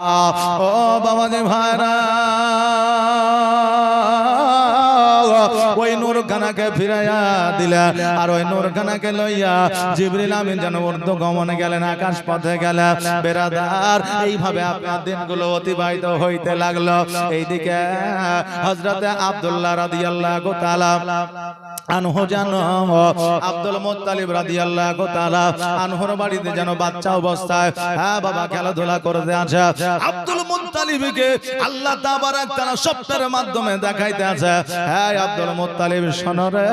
ও বাবা ভাইরা। ওই নূর খানাকে ফিরাইয়া দিলা, আর ওই নূর খানাকে লইয়া জিবরিল আমিন যেন উর্দু গমনে গেলেন আকাশ পথে গেলেন বেরাদার, এইভাবে আপনার দিনগুলো অতিবাহিত হইতে লাগল। এইদিকে হজরতে আব্দুল্লাহ রাদিয়াল্লাহু তাআলা আনহু যেন আব্দুল মুত্তালিব রাদিয়াল্লাহু তাআলা আনহুর বাড়িতে যেন বাচ্চা অবস্থায় হ্যাঁ বাবা খেলাধুলা করতে আছে আব্দুল মুত্তালিবকে আল্লাহ তাবারাক তাআলা স্বপ্নের মাধ্যমে দেখাইতে আছে হ্যাঁ আব্দুল মুত্তালিব শোনরে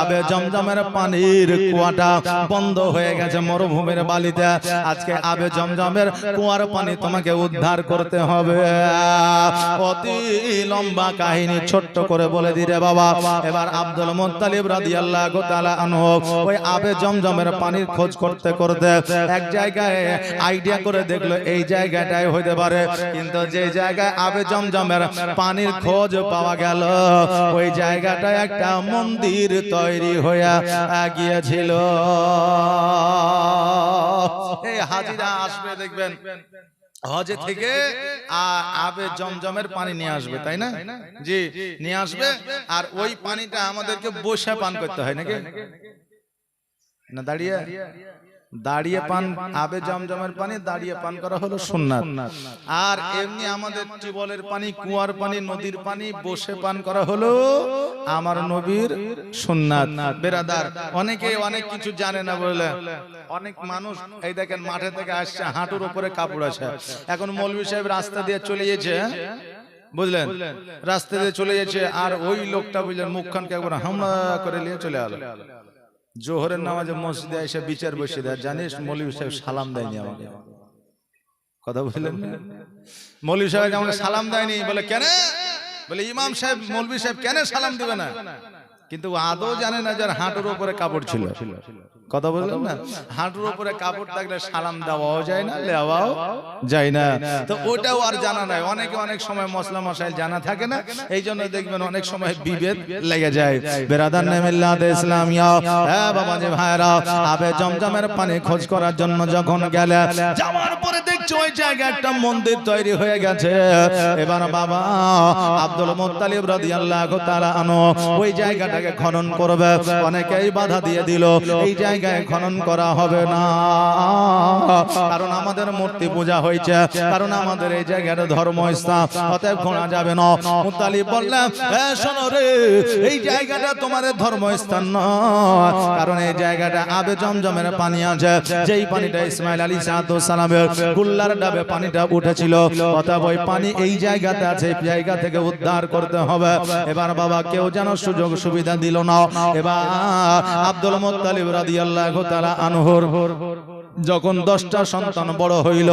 আবে জমজমের পানির কুয়াটা বন্ধ হয়ে গেছে মরুভূমির বালিতে। আজকে আবে জমজমের কুয়ার পানি তোমাকে উদ্ধার করতে হবে। অতি লম্বা কাহিনী ছোট্ট করে বলে দিরে বাবা। এবার আব্দুল মুত্তালিব রাদিয়াল্লাহু তাআলা আনহু ওই আবে জমজমের পানির খোঁজ করতে করতে এক জায়গায় আইডিয়া করে দেখল এই জায়গাটাই হইতে পারে। কিন্তু যে জায়গায় আবে জমজমের পানির খোঁজ পাওয়া গেল, ওই জায়গাটা একটা মন্দির তৈরি হয়ে গিয়েছিল। এই হাজিরা আসবে, দেখবেন। হজে থেকে আবে জমজমের পানি নিয়ে আসবে তাই না? জি নিয়ে আসবে আর ওই পানিটা আমাদেরকে বসে পান করতে হয় নাকি? না দাঁড়িয়ে। দাঁড়িয়ে পান আবে জমজমের পানি দাঁড়িয়ে পান করা হলো সুন্নাত। আর এমনি আমাদের টিউবওয়েলের পানি কুয়ার পানি নদীর পানি বসে পান করা হলো আমার নবীর সুন্নাত। বেরাদার অনেকে অনেক কিছু জানে না বলে। অনেক মানুষ এই দেখেন মাঠে থেকে আসছে হাঁটুর উপরে কাপড় আছে এখন মৌলভী সাহেব রাস্তা দিয়ে চলে গেছে বুঝলেন? রাস্তা দিয়ে চলে গেছে আর ওই লোকটা বুঝলেন মুখখানকে একবার হামলা করে নিয়ে চলে গেল জোহরের নামাজে মসজিদে এসে বিচার বসে দেয়। জানিস মৌলভী সাহেব সালাম দেয়নি আমাকে। কথা বললেন? মৌলভী সাহেব আমাকে সালাম দেয়নি বলে কেন? বলে ইমাম সাহেব মৌলভী সাহেব কেন সালাম দিবে না? কিন্তু আদৌ জানে না যার হাঁটুর উপরে কাপড় ছিল। কথা বললেন না? হাঁটুর উপরে কাপড় থাকলে সালাম দেওয়াও যায় না? লেওয়াও যায় না? তো ওটাও আর জানা নাই। অনেকে অনেক সময় মশলা মশাইল জানা থাকে না। এই জন্য দেখবেন অনেক সময় বিভেদ লেগে যায়। বেরাদার নেমিল্লাদ ইসলামিয়া হ্যাঁ বাবা যে ভাইরা আবে জমজমের পানি খোঁজ করার জন্য যখন গেলে যাওয়ার পরে দেখছ ওই জায়গায় একটা মন্দির তৈরি হয়ে গেছে। এবার বাবা আব্দুল মুত্তালিব রাদিয়াল্লাহু তাআলা আনহু ওই জায়গাটাকে খনন করবে। অনেকেই বাধা দিয়ে দিল। এই জায়গায় খনন করা হবে না। কারণ আমাদের মূর্তি পূজা হয়েছে। কারণ আমাদের এই জায়গাটা ধর্ম স্থান অতএব খোঁড়া যাবে না। মুত্তালিব বললেন এ শোনো রে এই জায়গাটা তোমাদের ধর্মস্থান নয়। কারণ এই জায়গাটা আবে জমজমের পানি আছে। যেই পানিটা ইসমাইল আলী সালামের গুল্লার ডাবে পানিটা উঠেছিল। অতএব ওই পানি এই জায়গাতে আছে এই জায়গা থেকে উদ্ধার করতে হবে। এবার বাবা কেউ যেন সুযোগ সুবিধা দিল না। এবার আব্দুল মুত্তালিব রাদিয়াল্লাহু তাআলা আনহুর যখন দশটা সন্তান বড় হইল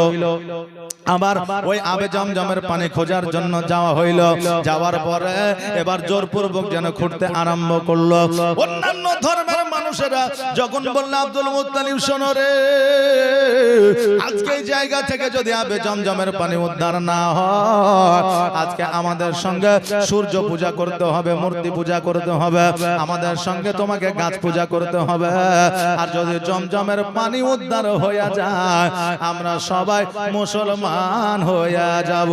আবার ওই আবে জমজমের পানি খোঁজার জন্য যাওয়া হইল। যাওয়ার পরে এবার জোরপূর্বক যেন খুঁড়তে আরম্ভ করল। অন্যান্য ধর্মের মানুষেরা যখন বলল আব্দুল মুত্তালিব শোনো রে আজকে এই জায়গা থেকে যদি আবে জমজমের পানি উদ্ধার না হয় আজকে আমাদের সঙ্গে সূর্য পূজা করতে হবে মূর্তি পূজা করতে হবে আমাদের সঙ্গে তোমাকে গাছ পূজা করতে হবে আর যদি জমজমের পানি উদ্ধার হয়ে যায় আমরা সবাই মুসলমান হইয়া যাব।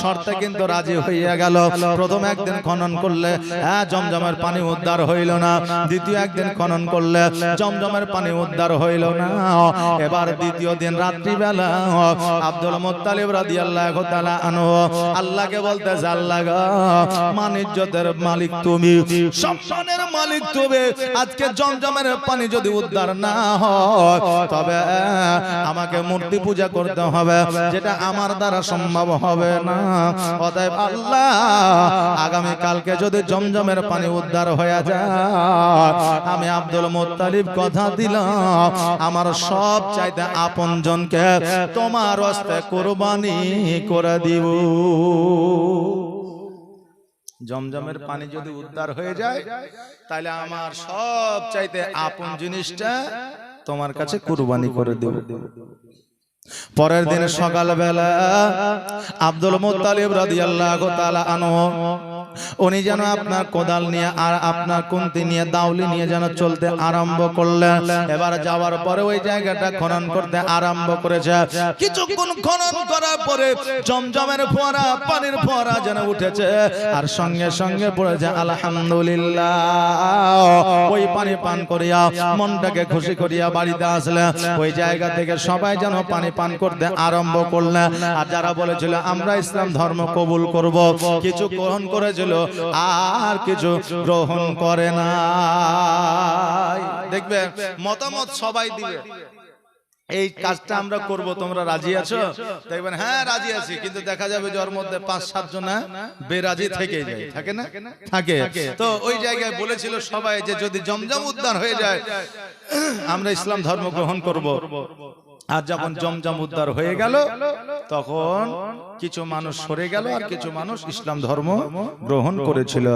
শর্তে কিন্তু রাজি হইয়া গেল। প্রথম একদিন খনন করলে হ্যাঁ জমজমের পানি উদ্ধার হইল না। দ্বিতীয় একদিন খনন করলে জমজমের পানি উদ্ধার হইল না। এবার দ্বিতীয় দিন রাত্রিবেলা আব্দুল মুত্তালিব রাদিয়াল্লাহু তাআলা আনহু আল্লাহকে বলতে আল্লাহ গো, মান মালিক তুমি। সম্মানের মালিক তুমি। আজকে জমজমের পানি যদি উদ্ধার না হয় তবে আমাকে মূর্তি পূজা করতে হবে, যেটা আমার দ্বারা সম্ভব হবে না। অতএব আল্লাহ আগামী কালকে যদি জমজমের পানি উদ্ধার হয়ে যায়, আমি আব্দুল মুত্তালিব কথা দিলাম, আমার সব চাইতে আপন জনকে তোমার হস্তে কোরবানি করে দিব। জমজমের পানি যদি উদ্ধার হয়ে যায় তাহলে আমার সব চাইতে আপন জিনিসটা তোমার কাছে কুরবানি করে দেব। পরের দিন সকালবেলা আব্দুল মুতালিব রাদিয়াল্লাহু তাআলা আনহু উনি যেন আপনার কোদাল নিয়ে আর আপনার কুন্তি নিয়ে, দাউলি নিয়ে যেন চলতে আরম্ভ করলেন এবার যাওয়ার পরে ওই জায়গাটা খনন করতে আরম্ভ করেছে। কিছুক্ষণ খনন করার পরে জমজমের ফোয়ারা, পানির ফোয়ারা যেন উঠেছে আর সঙ্গে সঙ্গে পড়েছে, আলহামদুলিল্লাহ। ওই পানি পান করিয়া মনটাকে খুশি করিয়া বাড়িতে আসলে। ওই জায়গা থেকে সবাই যেন পানি পান করতে আরম্ভ করলেন আর যারা বলেছিল, আমরা ইসলাম ধর্ম কবুল করব। কিছু গ্রহণ করেছিল আর কিছু গ্রহণ করে না দেখবে, মতামত সবাই দিবে। এই কাজটা আমরা করব, তোমরা রাজি আছো? দেখবেন হ্যাঁ রাজি আছি, কিন্তু দেখা যাবে যে ওর মধ্যে পাঁচ সাত জন বেরাজি থেকে যায়। থাকে না? থাকে। তো ওই জায়গায় বলেছিল সবাই যে যদি জমজম উদ্ধার হয়ে যায়, আমরা ইসলাম ধর্ম গ্রহণ করব। আর যখন জমজম উদ্ধার হয়ে গেল তখন কিছু মানুষ সরে গেল আর কিছু মানুষ ইসলাম ধর্ম গ্রহণ করেছিল।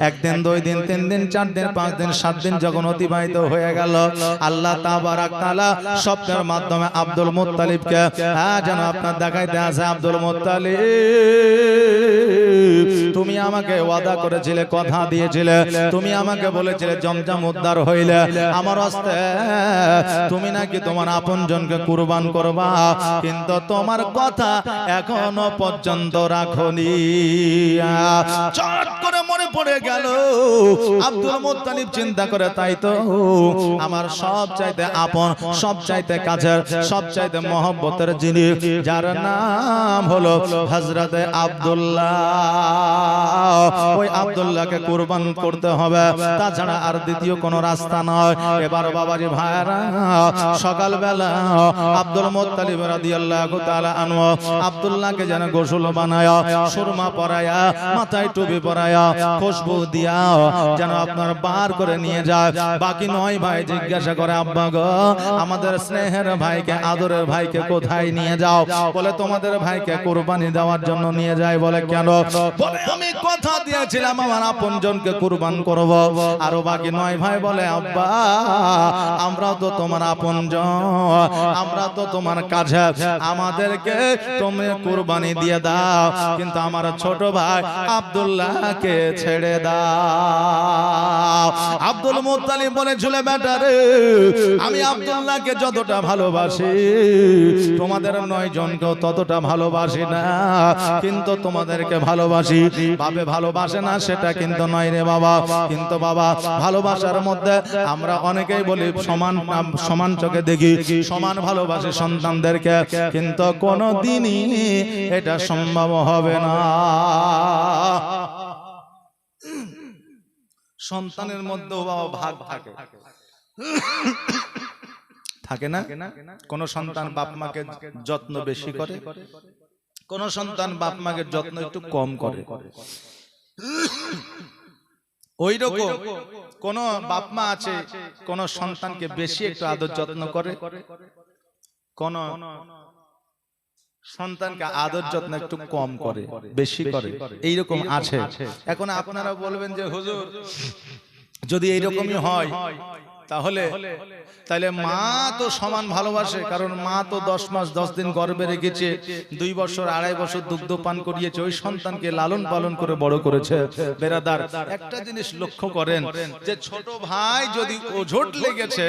একদিন দুই দিন তিন দিন চার দিন পাঁচ দিন সাত দিন যখন অতিবাহিত হয়ে গেল আল্লাহ তাবারাক তাআলা স্বপ্নের মাধ্যমে আব্দুল মুত্তালিবকে হ্যাঁ যেন আপনার দেখাইতে আছে আব্দুল মুত্তালিব তুমি আমাকে ওয়াদা করেছিলে, কথা দিয়েছিলে। তুমি আমাকে বলেছিলে, জমজম উদ্ধার হইলে। আমার হস্তে, তুমি নাকি তোমার আপন জনকে কুরবান করবা? কিন্তু তোমার কথা এখনও পর্যন্ত রাখনি। চট করে মনে পড়ে গেল, আব্দুল মুত্তালিব চিন্তা করে, তাই তো, আমার সব চাইতে আপন সব চাইতে কাছের সব চাইতে মহব্বতের জিনিস যার নাম হলো হজরতে আব্দুল্লাহ। ওই আব্দুল্লাহকে কুরবান করতে হবে। তাছাড়া আর দ্বিতীয় কোনো রাস্তা নয়। এবার বাবাজি ভাইরা সকালবেলা আব্দুল মোত্তালিব রাদিয়াল্লাহু তাআলা আনহু আব্দুল্লাহকে যেন গোসল বানায়া সুরমা পরায়া মাথায় টুপি পরায়া খুশবু দিয়া যেন আপনার বার করে নিয়ে যায়। বাকি নয় ভাই জিজ্ঞাসা করে আব্বা গো আমাদের স্নেহের ভাইকে আদরের ভাইকে কোথায় নিয়ে যাও? বলে তোমাদের ভাইকে কুরবানি দেওয়ার জন্য নিয়ে যায় বলে কেন? বলে আমি কথা দিয়েছিলাম, আমার আপন জনকে কুরবান করব। আরও বাকি নয় ভাই বলে, আব্বা, আমরা তো তোমার আপন আমরা তো তোমার কাছে, আমাদেরকে তুমি কুরবানি দিয়ে দাও। কিন্তু আমার ছোট ভাই আব্দুল্লাহকে ছেড়ে দাও। আব্দুল মুত্তালিব বলেছিল বেটা রে, আমি আব্দুল্লাহকে যতটা ভালোবাসি, তোমাদের নয় জনকেও ততটা ভালোবাসি না, কিন্তু তোমাদেরকে ভালোবাসি ভাবে ভালোবাসে না, সেটা কিন্তু নয় রে বাবা। কিন্তু বাবা, ভালোবাসার মধ্যে আমরা অনেকেই বলি সমান সমান চোখে দেখি, সমান ভালোবাসে সন্তানদেরকে। কিন্তু কোনো দিনই এটা সম্ভব হবে না। সন্তানের মধ্যেও বাবা ভাগ থাকে। থাকে না? কোন সন্তান বাপ মাকে যত্ন বেশি করে? কোন সন্তান বাপ মাকে যত্ন একটু কম করে। ওই রকম কোন বাপ মা আছে কোন সন্তানকে বেশি একটু আদর যত্ন করে। কোন সন্তানকে আদর যত্ন একটু কম করে বেশি করে। এইরকম আছে। এখন আপনারা বলবেন যে হুজুর যদি এইরকমই হয় তাহলে তাহলে মা তো সমান ভালোবাসে কারণ মা তো দশ মাস দশ দিন গর্বে রেখেছে দুই বছর আড়াই বছর দুগ্ধ পান করিয়েছে ওই সন্তানকে লালন পালন করে বড় করেছে। বেরাদার একটা জিনিস লক্ষ্য করেন যে ছোট ভাই যদি ওঝট লেগেছে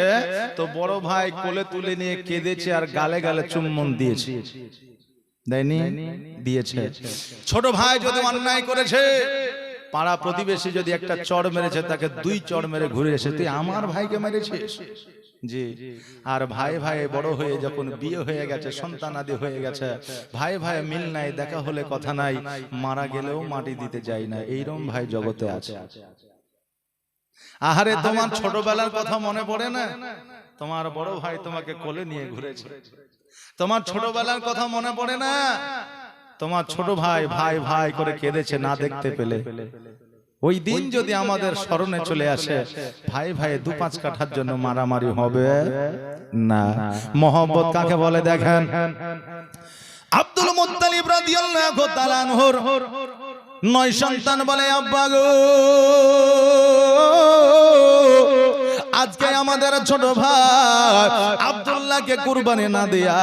তো বড় ভাই কোলে তুলে নিয়ে কেঁদেছে আর গালে গালে চুম্বন দিয়েছে। দেয়নি? দিয়েছে। ছোট ভাই যদি অন্যায় করেছে পাড়া প্রতিবেশী যদি একটা চড় মেরেছে, তাকে দুই চর মেরে ঘুরে এসে, তুই আমার ভাইকে মেরেছিস? জি। আর ভাই ভাই বড় হয়ে যখন বিয়ে হয়ে গেছে, সন্তান আদি হয়ে গেছে, ভাই ভাই মিল নাই, দেখা হলে কথা নাই, মারা গেলেও মাটি দিতে যাই না এইরকম ভাই জগতে আছে। আহারে, তোমার ছোটবেলার কথা মনে পড়ে না? তোমার বড় ভাই তোমাকে কোলে নিয়ে ঘুরেছে। তোমার ছোটবেলার কথা মনে পড়ে না? তোমার ছোট ভাই ভাই ভাই করে কেঁদেছে না দেখতে পেলে। ওই দিন যদি আমাদের স্মরণে চলে আসে ভাই ভাই দু পাঁচ কাঠার জন্য মারামারি হবে? না। মোহাম্মত কাকে বলে দেখেন? আব্দুল মুত্তালিব রাদিয়াল্লাহু তাআলা আনহুর নয় সন্তান বলে আব্বা গো আজকে আমাদের ছোট ভাই আব্দুল্লাহকে কুরবানি না দিয়া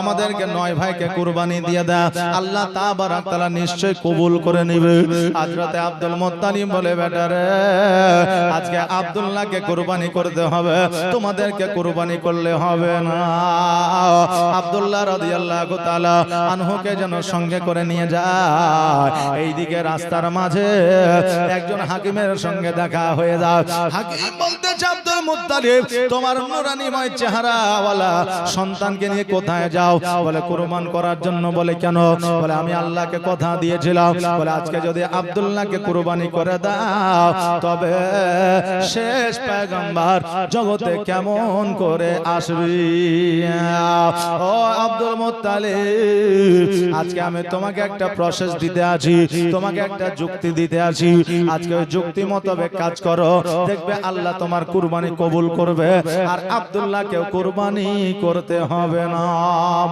আমাদেরকে নয় ভাইকে কুরবানি দিয়ে দেয় আল্লাহ তাবারাক তাআলা নিশ্চয় কবুল করে নেবে। হযরতে আব্দুল মুত্তালিব বলে বেটারে আজকে আব্দুল্লাহকে কুরবানি করতে হবে। তোমাদেরকে কুরবানি করলে হবে না। আব্দুল্লাহ রাদিয়াল্লাহু তাআলা আনহুকে যেন সঙ্গে করে নিয়ে যায়। এইদিকে রাস্তার মাঝে একজন হাকিমের সঙ্গে দেখা হয়ে যায়। হাকিম বলতেছে আব্দুল মুত্তালিব তোমার নুরানিময় চেহারাওয়ালা সন্তানকে নিয়ে কোথায় যাও? বলে, কুরবান করার জন্য বলে, কেন? বলে, আমি আল্লাহকে কথা দিয়েছিলাম। বলে, আজকে যদি আব্দুল্লাহকে কুরবানি করে দাও, তবে শেষ পয়গম্বর জগতে কেমন করে আসবি? ও আব্দুল মুত্তালিব, আজকে আমি তোমাকে একটা প্রসেস দিতে আছি, তোমাকে একটা যুক্তি দিতে আছি। আজকে ওই যুক্তি মোতাবেক কাজ করো। দেখবে আল্লাহ তোমার কুরবানি কবুল করবে, আর আব্দুল্লাহকেও কুরবানি করতে হবে না।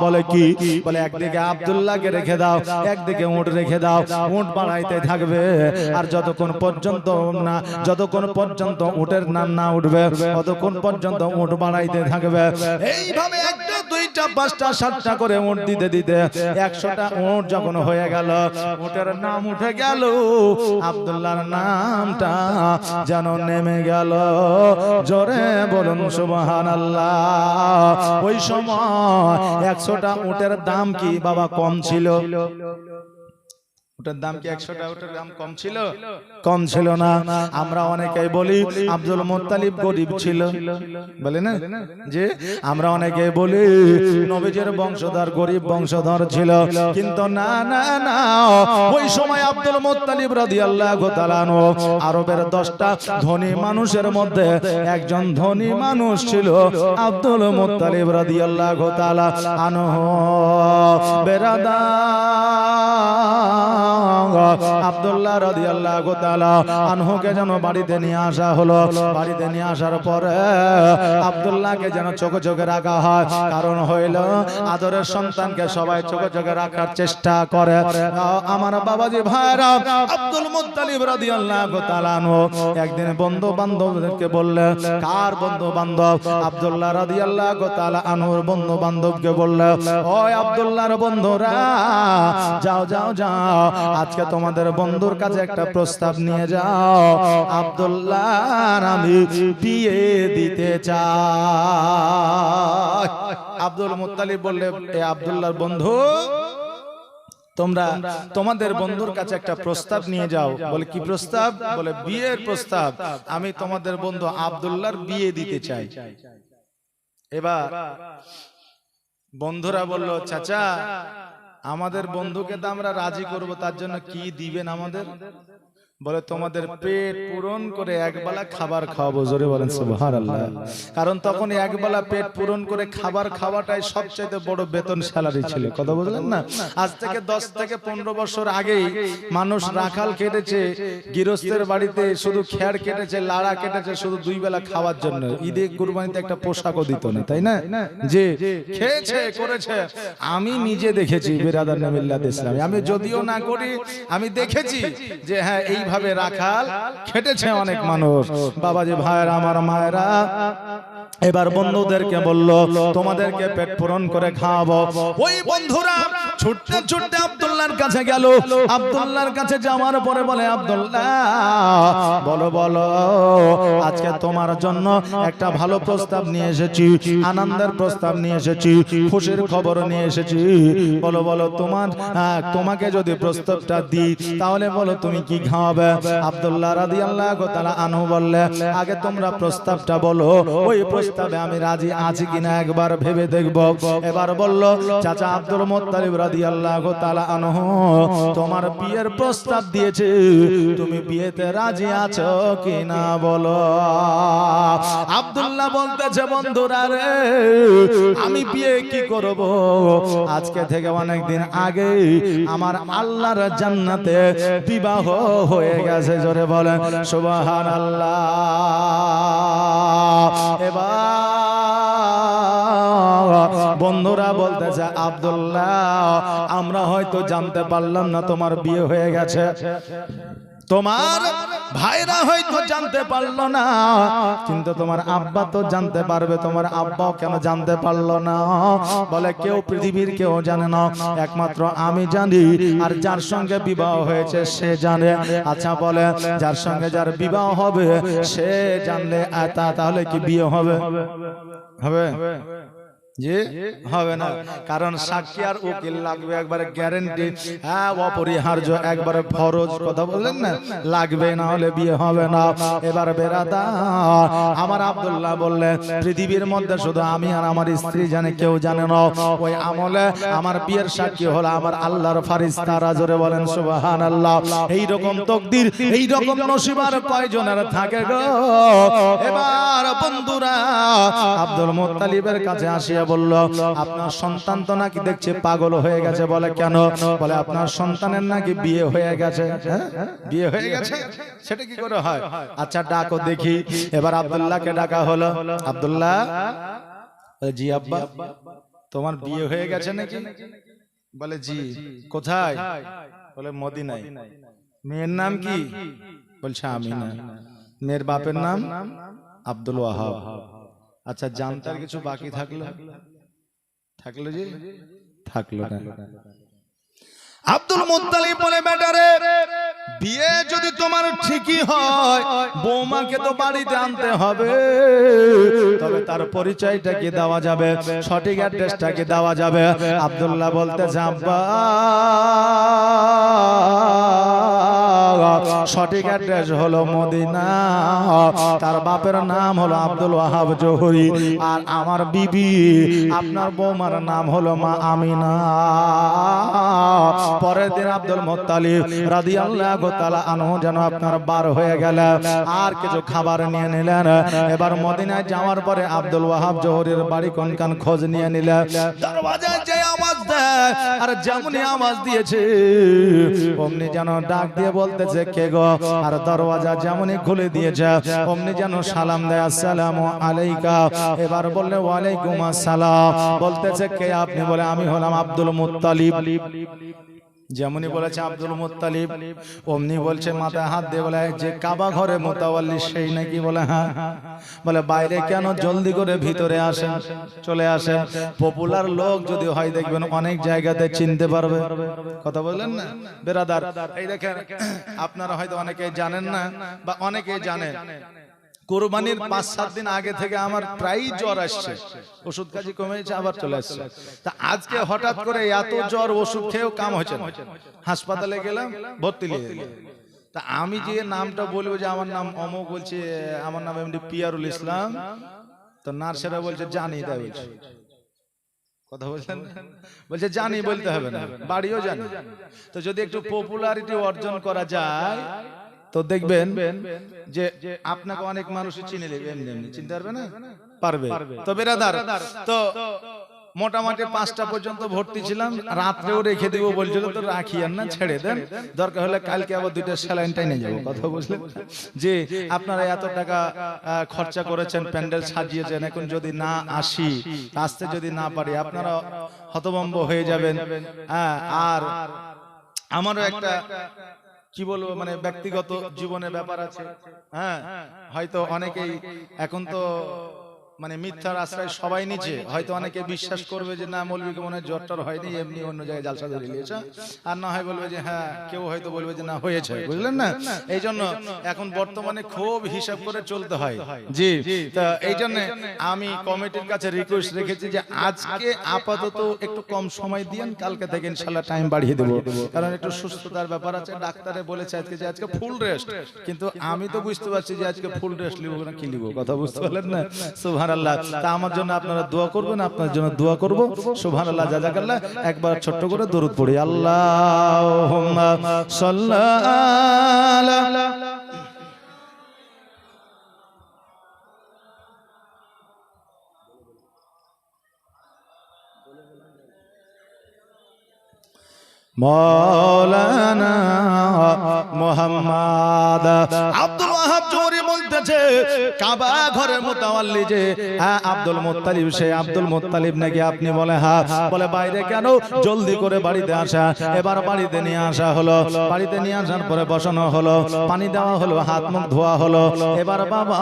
বলে কি? বলে, একদিকে আব্দুল্লাহকে রেখে দাও, একদিকে উট রেখে দাও, উট বাড়াইতে থাকবে। আর যতক্ষণ পর্যন্ত না, যতক্ষণ পর্যন্ত উটের নাম না উঠবে, ততক্ষণ পর্যন্ত উট বাড়াইতে থাকবে। এইভাবে একটা, দুইটা, পাঁচটা, সাতটা করে উট দিতে দিতে একশোটা উট যখন হয়ে গেল, উটের নাম উঠে গেল, আব্দুল্লাহর নামটা যেন নেমে গেল। জোরে বলুন সুবহান ওই সময় একশোটা উটের দাম কি বাবা কম ছিল? ওটার দাম কি একশোটা ওটার দাম কম ছিল? কম ছিল? না। আমরা অনেকেই বলি আব্দুল মোত্তালিব গরিব ছিল। বলে না? যে আমরা অনেকে বলি নবীজের বংশধর গরিব বংশধর ছিল। কিন্তু না না না ওই সময় আব্দুল মোত্তালিব রাদিয়াল্লাহু তাআলা আনহু আরবের 10টা ধনী মানুষের মধ্যে একজন ধনী মানুষ ছিল। আব্দুল মোত্তালিব রাদিয়াল্লাহু তাআলা আনহু। বেরাদা আব্দুল্লাহ রাদিয়াল্লাহু তাআলা আনহুকে যেন বাড়িতে নিয়ে আসা হলো। বাড়িতে নিয়ে আসার পরে আব্দুল্লাহকে যেন চোখে চোখে রাখা হয়। কারণ হইল আদরের সন্তানকে সবাই চোখে চোখে রাখার চেষ্টা করে। আমার বাবাজি ভাইরা আব্দুল আনহু একদিন বন্ধু বান্ধবদেরকে বললে, কার বন্ধু বান্ধব আব্দুল্লাহ রাদিয়াল্লাহু তাআলা আনহুর বন্ধু বান্ধবকে বললে, ওই আব্দুল্লাহর বন্ধুরা, যাও যাও যাও, আজকে তোমাদের বন্ধুর কাছে একটা প্রস্তাব নিয়ে যাও। আব্দুল্লাহ আমি বিয়ে দিতে চাই। আব্দুল মুত্তালিব বললে এ আব্দুল্লাহর বন্ধু তোমরা তোমাদের বন্ধুর কাছে একটা প্রস্তাব নিয়ে যাও। বলে কি প্রস্তাব? বলে বিয়ের প্রস্তাব। আমি তোমাদের বন্ধু আব্দুল্লাহর বিয়ে দিতে চাই। এবার বন্ধুরা বলল চাচা আমাদের বন্ধুকে তো আমরা রাজি করব তার জন্য কি দিবেন আমাদের? বলে তোমাদের পেট পূরণ করে একবেলা খাবার খাওয়াবো। জোরে বলেন সুবহানাল্লাহ। কারণ তখন একবেলা পেট পূরণ করে খাবার খাওয়াটাই সবচেয়ে বড় বেতন স্যালারি ছিল। কথা বুঝলেন না? আজ থেকে দশ থেকে পনেরো বছর আগেই মানুষ রাখাল কেটেছে গৃহস্থের বাড়িতে শুধু খেয়ার কেটেছে লাড়া কেটেছে শুধু দুই বেলা খাওয়ার জন্য। ঈদে কুরবানিতে একটা পোশাকও দিত না তাই না যে খেয়েছে করেছে আমি নিজে দেখেছি নামিল্লাহ ইসলাম আমি যদিও না করি আমি দেখেছি যে হ্যাঁ এইভাবে রাখাল খেটেছে অনেক মানুষ। বাবাজি ভাইয়ের আমার মায়েরা এবার বন্ধুদেরকে বলল তোমাদেরকে পেট পূরণ করে খাওয়াবো। ওই বন্ধুরা ছুটতে ছুটতে আব্দুল্লাহর কাছে গেল। আব্দুল্লাহর কাছে যাওয়ার পরে বলে আব্দুল্লাহ বলো বলো আজকে তোমার জন্য একটা ভালো প্রস্তাব নিয়ে এসেছি আনন্দের প্রস্তাব নিয়ে এসেছি খুশির খবর নিয়ে এসেছি। বলো বলো তোমার তোমাকে যদি প্রস্তাবটা দিই তাহলে বলো তুমি কি খাওয়াবে? আব্দুল্লাহ রাদিয়াল্লাহু তাআলা আনহু বললে আগে তোমরা প্রস্তাবটা বলো ওই প্রস্তাবে আমি রাজি আছি কিনা একবার ভেবে দেখব। এবার বলল, চাচা আব্দুল মুত্তালিব রাদিয়াল্লাহু তাআলা আনহু, তোমার বিয়ের প্রস্তাব দিয়েছে। তুমি বিয়েতে রাজি আছো কিনা বলো? আব্দুল্লাহ বলতেছে, বন্ধুরা রে, আমি বিয়ে কি করব? আজকে থেকে অনেক দিন আগে আমার আল্লাহর জান্নাতে বিবাহ হয়ে গেছে। জোরে বলেন সুবহান আল্লাহ এবার বন্ধুরা বলতেছে আবদুল্লাহ আমরা হয়তো জানতে পারলাম না তোমার বিয়ে হয়ে গেছে। তোমার ভাইরা হয়তো জানতে পারল না, কিন্তু তোমার আব্বা তো জানতে পারবে, তোমার আব্বাও কেন জানতে পারল না? বলে কেউ পৃথিবীর কেউ জানে না, একমাত্র আমি জানি, আর যার সঙ্গে বিবাহ হয়েছে সে জানে। আচ্ছা বলে, যার সঙ্গে যার বিবাহ হবে, সে জানলে তাহলে কি বিয়ে হবে? হবে। জি হবে না। কারণ সাক্ষী আর উকিল লাগবে একবারে গ্যারেন্টি হ্যাঁ অপরিহার্য, একবারে ফরজ কথা বললেন না? লাগবে না হলে বিয়ে হবে না। এবার বেরাদা, আমার আব্দুল্লাহ বললেন, পৃথিবীর মধ্যে শুধু আমি আর আমার স্ত্রী জানে, কেউ জানে না। ওই আমলে আমার বিয়ের সাক্ষী হলো আমার আল্লাহর ফারিস্তারা জোরে বলেন সুবহান আল্লাহ এই রকম তকদির এই রকম নসিবার কয়জনের থাকে গো? এবার বন্ধুরা, আব্দুল মুত্তালিবের কাছে আসিয়া বলল, আপনার সন্তান তো নাকি দেখছে পাগল হয়ে গেছে? বলে, কেন? বলে, আপনার সন্তানের নাকি বিয়ে হয়ে গেছে? হ্যাঁ? বিয়ে হয়ে গেছে? সেটা কি করে হয়? আচ্ছা ডাকো দেখি। এবার আব্দুল্লাহকে ডাকা হলো। আব্দুল্লাহ? জি আব্বা, তোমার বিয়ে হয়ে গেছে নাকি? বলে, জি। কোথায়? বলে, মদিনায়। মেয়ের নাম কি? বলছে আমি না মেয়ের বাপের নাম? আব্দুল ওয়াহাব। আচ্ছা জানতার কিছু বাকি থাকল? থাকল জি থাকল না। আব্দুল মুত্তালিব বলে বেটারে বিয়ে যদি তোমার ঠিকই হয় বৌমাকে তো বাড়িতে আনতে হবে। তবে তার পরিচয়টা কি দেওয়া যাবে? সঠিক অ্যাড্রেসটা কি দেওয়া যাবে? আব্দুল্লাহ বলতে আব্বা সঠিক অ্যাড্রেস হলো মদিনা। তার বাপের নাম হলো আব্দুল ওয়াহাব জহুরি। আর আমার বিবি আপনার বৌমার নাম হলো মা আমিনা। পরের দিন আব্দুল মোত্তালিব রাদিয়াল্লাহু তাআলা আনহু যেন আপনার বার হয়ে গেল। আর কিছু খাবার নিয়ে নিলেন। এবার মদিনায় যাওয়ার পরে আব্দুল ওয়াহাব জহুরির বাড়ি কোনখান খোঁজ নিয়ে নিলেন দরওয়াজায় যে আওয়াজ দেয় আর যেমনই আওয়াজ দিয়েছে অমনি যেন ডাক দিয়ে বলতেছে কে গো, আর দরওয়াজা যেমনই খুলে দিয়েছে, অমনি যেন সালাম দেয়, আসসালামু আলাইকা। এবার বললে, ওয়ালাইকুম আসসালাম। বলতেছে, কে আপনি? বলে, আমি হলাম আব্দুল মুত্তালিব। যেমনই বলেছে আব্দুল মুত্তালিব অমনি বলছে মাথায় হাত দিয়ে বলে যে কাবা ঘরে মোতাওয়াল্লি সেই নাকি? বলে হ্যাঁ বলে বাইরে কেন জলদি করে ভিতরে আসেন? চলে আসেন। পপুলার লোক যদি হয় দেখবেন অনেক জায়গাতে চিনতে পারবে। কথা বললেন না? বেরাদার। এই দেখেন আপনারা হয়তো অনেকে জানেন না বা অনেকে জানেন। কোরবানির পাঁচ সাত দিন আগে থেকে আমার প্রায় জ্বর আসছে। ওষুধ কাজে কমে কমেছে আবার চলে আসছে। তা আজকে হঠাৎ করে এত জ্বর ওষুধ খেয়েও কাম হচ্ছে না। হাসপাতালে গেলাম ভর্তি নিয়ে গেলাম। তা আমি যে নামটা বলব যে আমার নাম অমক বলছে আমার নাম এমনি পিয়ারুল ইসলাম। তো নার্সেরা বলছে জানি তাই বলছে কথা বলছেন? বলছে জানি বলতে হবে না। বাড়িও জানি। তো যদি একটু পপুলারিটি অর্জন করা যায় তো দেখবেন যে আপনাকে অনেক মানুষ চিনে নেবে এমনি এমনি। চিনতে পারবে না? পারবে। তো বেরাদার তো মোটামুটি পাঁচটা পর্যন্ত ভর্তি ছিলাম। রাত্রেও রেখে দিব বলছিল তো রাখি আর না ছেড়ে দেন। দরকার হলে কালকে আবার দুইটা স্যালাইন টাইনে যাব কথা বুঝলেন যে আপনারা এত টাকা খরচা করেছেন প্যান্ডেল সাজিয়েছেন এখন যদি না আসি আসতে যদি না পারি আপনারা হতভম্ব হয়ে যাবেন। হ্যাঁ আর আমারও একটা কি বলব মানে ব্যক্তিগত জীবনে ব্যাপার আছে। হ্যাঁ হয়তো অনেকেই এখন তো মানে মিথ্যার আশ্রয় সবাই নিচে। হয়তো অনেকে বিশ্বাস করবে যে না মৌলবীকে মনে হয় জ্বর টর হয়নি এমনি অন্য জায়গায় জালসা ধরে নিয়েছে আর না হয় বলবে যে হ্যাঁ কেউ হয়তো বলবে যে না হয়েছে। বুঝলেন না? এই জন্য এখন বর্তমানে খুব হিসাব করে চলতে হয়। জি তা এই জন্য আমি কমিটির কাছে রিকোয়েস্ট রেখেছি যে আজকে আপাতত একটু কম সময় দিয়েন কালকে থেকে ইনশাল্লাহ টাইম বাড়িয়ে দেবো। কারণ একটু সুস্থতার ব্যাপার আছে ডাক্তারে বলেছে আজকে যে আজকে ফুল রেস্ট কিন্তু আমি তো বুঝতে পারছি যে আজকে ফুল রেস্ট লিবো না কি লিবো কথা বুঝতে পারলেন না আল্লাহ আল্লাহ একবার ছোট্ট করে দরুদ পড়ি। সাল্লাল্লাহু মৌলানা মোহাম্মদ আব্দুল ওয়াহাব বলতেছে কাবা ঘরের মোতাওয়াল্লি যে হ্যাঁ আব্দুল মুত্তালিব সে আব্দুল মুত্তালিব নাকি আপনি বলে হ্যাঁ বলে বাইরে কেন জলদি করে বাড়িতে আসা? এবার বাড়িতে নিয়ে আসা হলো। বাড়িতে নিয়ে আসার পরে বসানো হলো, পানি দেওয়া হলো, হাত মুখ ধোয়া হলো। এবার বাবা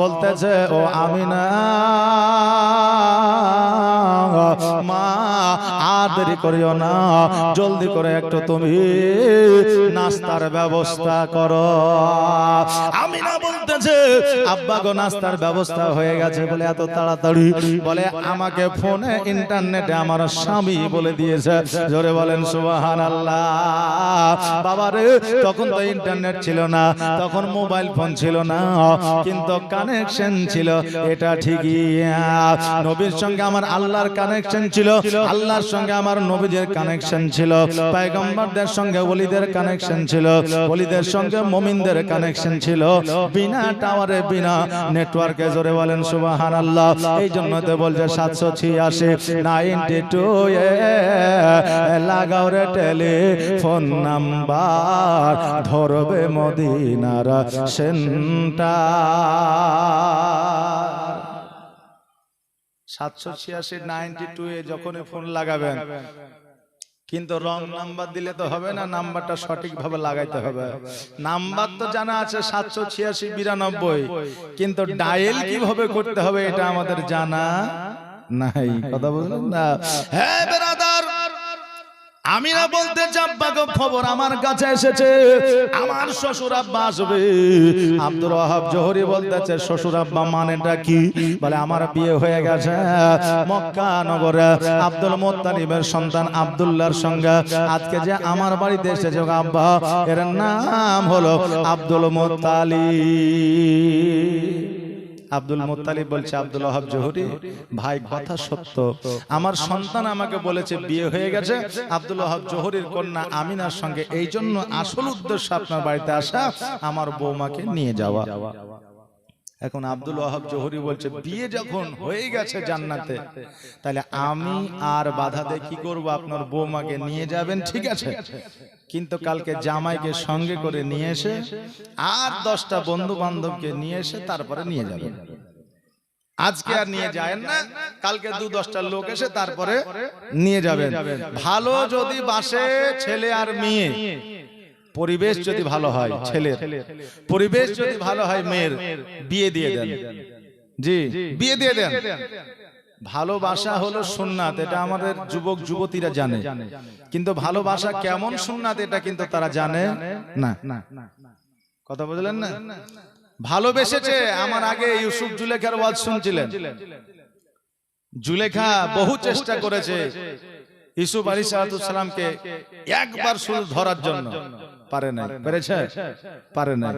বলতেছে, ও আমি না মা, আর দেরি করিও না। জলদি করে একটু তুমি নাস্তার ব্যবস্থা করো। আমি না বলতেছে আব্বা গো, নাস্তার ব্যবস্থা হয়ে গেছে বলে এত তাড়াতাড়ি। বলে, আমাকে ফোনে ইন্টারনেটে আমার স্বামী বলে দিয়েছে। জোরে বলেন সুবাহান আল্লাহ বাবারে তখন তো ইন্টারনেট ছিল না, তখন মোবাইল ফোন ছিল না, কিন্তু কানেকশন ছিল, এটা ঠিকই। নবীর সঙ্গে আমার আল্লাহর কানেকশন ছিল, আল্লাহর সঙ্গে আমার নবীদের কানেকশন ছিল, পয়গম্বরদের সঙ্গে ওলিদের কানেকশন ছিল, ওলিদের সঙ্গে মুমিনদের কানেকশন ছিল টাওয়ারে বিনা নেটওয়ার্কে জোরে বলেন সুবাহান আল্লাহ এই জন্য তো বলছে সাতশো ছিয়াশি নাইনটি টু লাগাও রে টেলিফোন নাম্বার ধরবে মদিনার সেন্টার। সাতশো ছিয়াশি নাইনটি টু এ যখনই ফোন লাগাবেন কিন্তু রং নাম্বার দিলে তো হবে না, নাম্বারটা সঠিকভাবে লাগাইতে হবে। নাম্বার তো জানা আছে, সাতশো ছিয়াশি, বিরানব্বই। কিন্তু ডায়েল কীভাবে করতে হবে, এটা আমাদের জানা নাই। কথা বলুন না? হ্যাঁ আমি না বলতে চাব্বা গো খবর আমার কাছে এসেছে। আমার শ্বশুর আব্বা আসবে। আব্দুর ওয়াহাব জোহরি বলতেছে শ্বশুর আব্বা মানেটা কি? বলে আমার বিয়ে হয়ে গেছে। মক্কা নগরে আব্দুল মোত্তালিবের সন্তান আব্দুল্লাহর সঙ্গে। আজকে যে আমার বাড়িতে এসেছে আব্বা এর নাম হলো আব্দুল মোত্তালিব আব্দুল মোত্তালিব বলছে আব্দুল ওহাব জহুরি ভাই কথা সত্য। আমার সন্তান আমাকে বলেছে বিয়ে হয়ে গেছে আব্দুল ওহাব জহুরির কন্যা আমিনার সঙ্গে এই জন্য আসল উদ্দেশ্য আপনার বাড়িতে আসা আমার বৌমাকে নিয়ে যাওয়া। এখন আব্দুল ওয়াহাব জহুরি বলছে বিয়ে যখন হয়ে গেছে জান্নাতে তাহলে আমি আর বাধাতে কি করব আপনার বৌমাকে নিয়ে যাবেন? ঠিক আছে। কিন্তু কালকে জামাইকে সঙ্গে করে নিয়ে এসে আর দশটা বন্ধু বান্ধবকে নিয়ে এসে তারপরে নিয়ে যাবেন। আজকে আর নিয়ে যায় না কালকে দু দশটা লোক এসে তারপরে নিয়ে যাবেন। ভালো যদি বাসে ছেলে আর মেয়ে পরিবেশ যদি ভালো হয় ছেলের। পরিবেশ যদি ভালো হয় মেয়ের বিয়ে দিয়ে দেন। জি বিয়ে দিয়ে দেন। ভালোবাসা হলো সুন্নাত এটা আমাদের যুবক যুবতীরা জানে। কিন্তু ভালোবাসা কেমন সুন্নাত এটা কিন্তু তারা জানে? না কথা বুঝলেন না? ভালোবেসেছে আমার আগে ইউসুফ জুলেখার ওয়াজ শুনছিলেন। জুলেখা বহু চেষ্টা করেছে। ইসুফ আলী সালামকে একবার শুধু ধরার জন্য। পারে নাই। পেরেছে পারে নাই।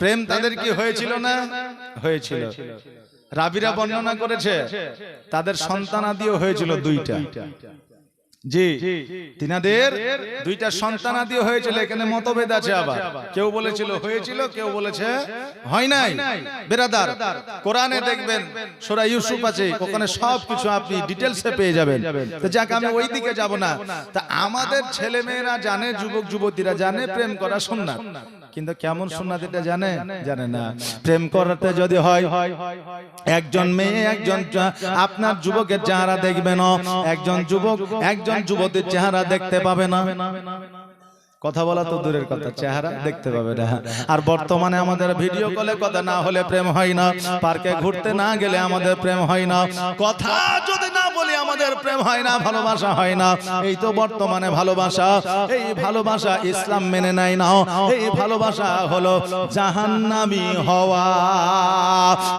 প্রেম তাদের কি হয়েছিল না? হয়েছিল। রাবিরা বর্ণনা করেছে তাদের সন্তানাদিও হয়েছিল দুইটা। জি তিনাদের দুইটা সন্তানাদিও হয়েছিল এখানে মতভেদ আছে আবার। কেউ বলেছিল হয়েছিল কেউ বলেছে হয় নাই। বেরাদার কোরআনে দেখবেন সোরা ইউসুফ আছে ওখানে সবকিছু আপনি ডিটেলসে পেয়ে যাবেন। তো যাক আমি ওই দিকে যাব না। তা আমাদের ছেলে মেয়েরা জানে যুবক যুবতীরা জানে প্রেম করা সুন্নাত। কিন্তু কেমন সুন্নাত এটা জানে? জানে? না। প্রেম করাতে যদি হয় একজন মেয়ে একজন আপনার যুবকের চেহারা দেখবে না। একজন যুবক একজন যুবতীর চেহারা দেখতে পাবে না। কথা বলা তো দূরের কথা চেহারা দেখতে পাবে না। আর বর্তমানে আমাদের ভিডিও কলে কথা না হলে প্রেম হয় না পার্কে ঘুরতে না গেলে আমাদের প্রেম হয় না। কথা যদি না বলি আমাদের প্রেম হয় না ভালোবাসা হয় না। এই তো বর্তমানে ভালোবাসা এই ভালোবাসা ইসলাম মেনে নেয় না। এই ভালোবাসা হলো জাহান্নামি হওয়া।